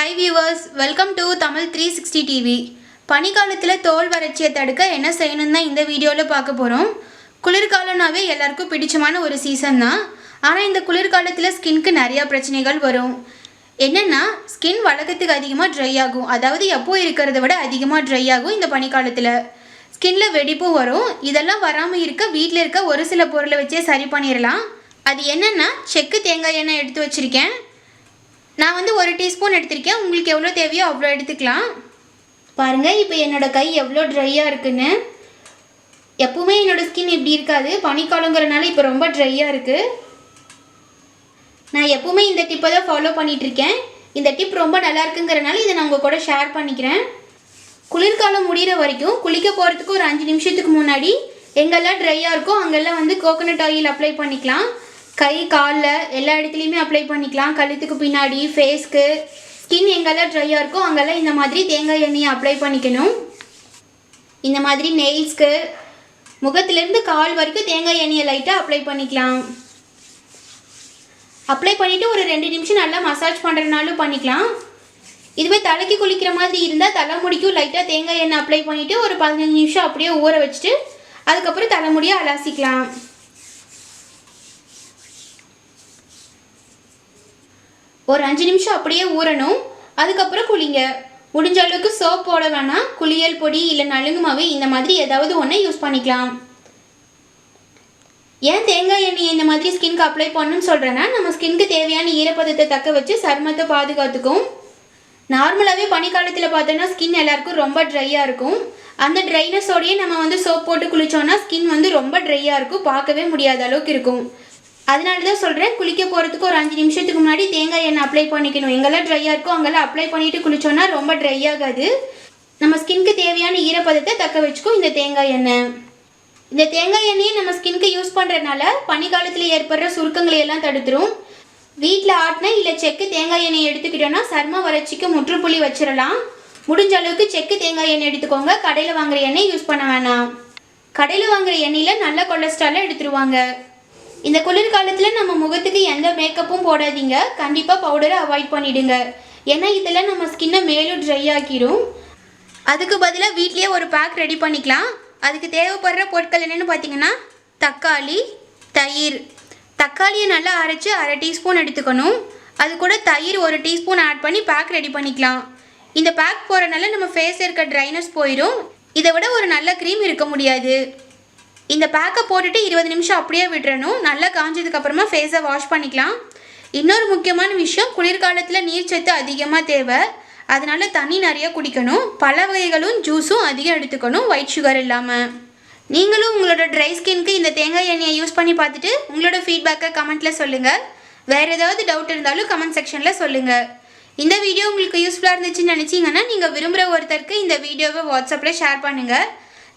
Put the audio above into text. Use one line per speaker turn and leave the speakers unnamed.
Hi viewers welcome to Tamil three sixty TV பனிக்காலத்தில் தோல் வறட்சியை தடுக்க என்ன செய்யணும்னு தான் இந்த வீடியோவில் பார்க்க போகிறோம் குளிர்காலம்னாவே எல்லாருக்கும் பிடிச்சமான ஒரு சீசன் தான். ஆனால் இந்த குளிர்காலத்தில் ஸ்கின்க்கு நிறையா பிரச்சனைகள் வரும். என்னென்னா ஸ்கின் வழக்கத்துக்கு அதிகமாக ட்ரை ஆகும். அதாவது எப்போ இருக்கிறத விட அதிகமாக ட்ரை ஆகும் இந்த பனிக்காலத்தில். ஸ்கின்ல வெடிப்பும் வரும். இதெல்லாம் வராமல் இருக்க வீட்டில் இருக்க ஒரு சில பொருளை வச்சே சரி பண்ணிடலாம் அது என்னென்னா செக்கு தேங்காய் எண்ணெய் எடுத்து வச்சுருக்கேன். நான் வந்து ஒரு டீஸ்பூன் எடுத்திருக்கேன். உங்களுக்கு எவ்வளோ தேவையோ அவ்வளோ எடுத்துக்கலாம். பாருங்கள் இப்போ என்னோடய கை எவ்வளோ ட்ரையாக இருக்குன்னு. எப்பவுமே என்னோடய ஸ்கின் இப்படி இருக்காது. பனிக்காலங்கிறனால இப்போ ரொம்ப ட்ரையாக இருக்குது நான் எப்பவுமே இந்த டிப்பை தான் ஃபாலோ பண்ணிகிட்ருக்கேன் இந்த டிப் ரொம்ப நல்லா இருக்குங்கிறனால இதை நான் உங்கள் கூட ஷேர் பண்ணிக்கிறேன். குளிர்காலம் முடிகிற வரைக்கும் குளிக்க போகிறதுக்கு ஒரு அஞ்சு நிமிஷத்துக்கு முன்னாடி எங்கெல்லாம் ட்ரையாக இருக்கோ அங்கெல்லாம் வந்து கோகோனட் ஆயில் அப்ளை பண்ணிக்கலாம். கை காலில் எல்லா இடத்துலையுமே அப்ளை பண்ணிக்கலாம். கழுத்துக்கு பின்னாடி ஃபேஸ்க்கு ஸ்கின் எங்கெல்லாம் ட்ரையாக இருக்கோ அங்கெல்லாம் இந்த மாதிரி தேங்காய் எண்ணெயை அப்ளை பண்ணிக்கணும். இந்த மாதிரி நெயில்ஸ்க்கு முகத்துலேருந்து கால் வரைக்கும் தேங்காய் எண்ணெயை லைட்டாக அப்ளை பண்ணிக்கலாம். அப்ளை பண்ணிவிட்டு ஒரு ரெண்டு நிமிஷம் நல்லா மசாஜ் பண்ணுறதுனாலும் பண்ணிக்கலாம். இதுவே தலைக்கு குளிக்கிற மாதிரி இருந்தால் தலைமுடிக்கும் லைட்டாக தேங்காய் எண்ணெய் அப்ளை பண்ணிவிட்டு ஒரு பதினஞ்சு நிமிஷம் அப்படியே ஊற வச்சுட்டு அதுக்கப்புறம் தலைமுடியை அலாசிக்கலாம். ஒரு அஞ்சு நிமிஷம் அப்படியே ஊறணும். அதுக்கப்புறம் குளிங்க. முடிஞ்ச அளவுக்கு சோப் போட வேணாம். குளியல் பொடி இல்லை நலுங்கு மாவு இந்த மாதிரி ஏதாவது ஒன்று யூஸ் பண்ணிக்கலாம். ஏன் தேங்காய் எண்ணெய் இந்த மாதிரி ஸ்கின்க்கு அப்ளை பண்ணணும்னு சொல்கிறேன்னா நம்ம ஸ்கின்க்கு தேவையான ஈரப்பதத்தை தக்க வச்சு சருமத்தை பாதுகாத்துக்கும். நார்மலாகவே பனிக்காலத்தில் பார்த்தோன்னா ஸ்கின் எல்லாருக்கும் ரொம்ப ட்ரையாக இருக்கும். அந்த ட்ரைனஸோடயே நம்ம வந்து சோப் போட்டு குளித்தோன்னா ஸ்கின் வந்து ரொம்ப ட்ரையாக இருக்கும். பார்க்கவே முடியாத அளவுக்கு இருக்கும். அதனால தான் சொல்கிறேன் குளிக்க போகிறதுக்கு ஒரு அஞ்சு நிமிஷத்துக்கு முன்னாடி தேங்காய் எண்ணெய் அப்ளை பண்ணிக்கணும். எங்கெல்லாம் ட்ரையாக இருக்கோ அங்கெல்லாம் அப்ளை பண்ணிவிட்டு குளித்தோன்னா ரொம்ப ட்ரை ஆகாது. நம்ம ஸ்கின்க்கு தேவையான ஈரப்பதத்தை தக்க வச்சுக்கும் இந்த தேங்காய் எண்ணெய். இந்த தேங்காய் எண்ணெயை நம்ம ஸ்கின்க்கு யூஸ் பண்ணுறதுனால பனிக்காலத்தில் ஏற்படுற சுருக்கங்களை எல்லாம் தடுத்துரும். வீட்டில் ஆட்டின இல்லை செக்கு தேங்காய் எண்ணெய் எடுத்துக்கிட்டோன்னா சர்ம வறட்சிக்கு முற்றுப்புள்ளி வச்சிடலாம் முடிஞ்ச அளவுக்கு செக்கு தேங்காய் எண்ணெய் எடுத்துக்கோங்க. கடையில் வாங்குற எண்ணெய் யூஸ் பண்ண வேணாம். கடையில் வாங்குற எண்ணெயில் நல்ல கொலஸ்ட்ராலை எடுத்துருவாங்க. இந்த குளிர்காலத்தில் நம்ம முகத்துக்கு எந்த மேக்கப்பும் போடாதீங்க. கண்டிப்பாக பவுடரை அவாய்ட் பண்ணிடுங்க. ஏன்னா இதெல்லாம் நம்ம ஸ்கின்னை மேலும் ட்ரை ஆக்கிரும். அதுக்கு பதிலாக வீட்லேயே ஒரு பேக் ரெடி பண்ணிக்கலாம். அதுக்கு தேவைப்படுற பொருட்கள் என்னென்னு பார்த்தீங்கன்னா தக்காளி தயிர். தக்காளியை நல்லா அரைச்சி அரை டீஸ்பூன் எடுத்துக்கணும். அது கூட தயிர் ஒரு டீஸ்பூன் ஆட் பண்ணி பேக் ரெடி பண்ணிக்கலாம். இந்த பேக் போகிறனால நம்ம ஃபேஸில் இருக்க ட்ரைனஸ் போயிடும் இதை விட ஒரு நல்ல க்ரீம் இருக்க முடியாது. இந்த பேக்கை போட்டுட்டு இருபது நிமிஷம் அப்படியே விட்டுறணும். நல்லா காஞ்சதுக்கப்புறமா ஃபேஸை வாஷ் பண்ணிக்கலாம். இன்னொரு முக்கியமான விஷயம் குளிர்காலத்தில் நீர்ச்சத்து அதிகமாக தேவை. அதனால தண்ணி நிறைய குடிக்கணும். பல வகைகளும் ஜூஸும் அதிகம் எடுத்துக்கணும் ஒயிட் சுகர் இல்லாமல் நீங்களும் உங்களோட ட்ரை ஸ்கின்க்கு இந்த தேங்காய் எண்ணெயை யூஸ் பண்ணி பார்த்துட்டு உங்களோட ஃபீட்பேக்கை கமெண்ட்டில் சொல்லுங்கள் வேறு ஏதாவது டவுட் இருந்தாலும் கமெண்ட் செக்ஷனில் சொல்லுங்கள் இந்த வீடியோ உங்களுக்கு யூஸ்ஃபுல்லாக இருந்துச்சுன்னு நினச்சிங்கன்னா நீங்கள் விரும்புகிற ஒருத்தருக்கு இந்த வீடியோவை வாட்ஸ்அப்பில் ஷேர் பண்ணுங்கள்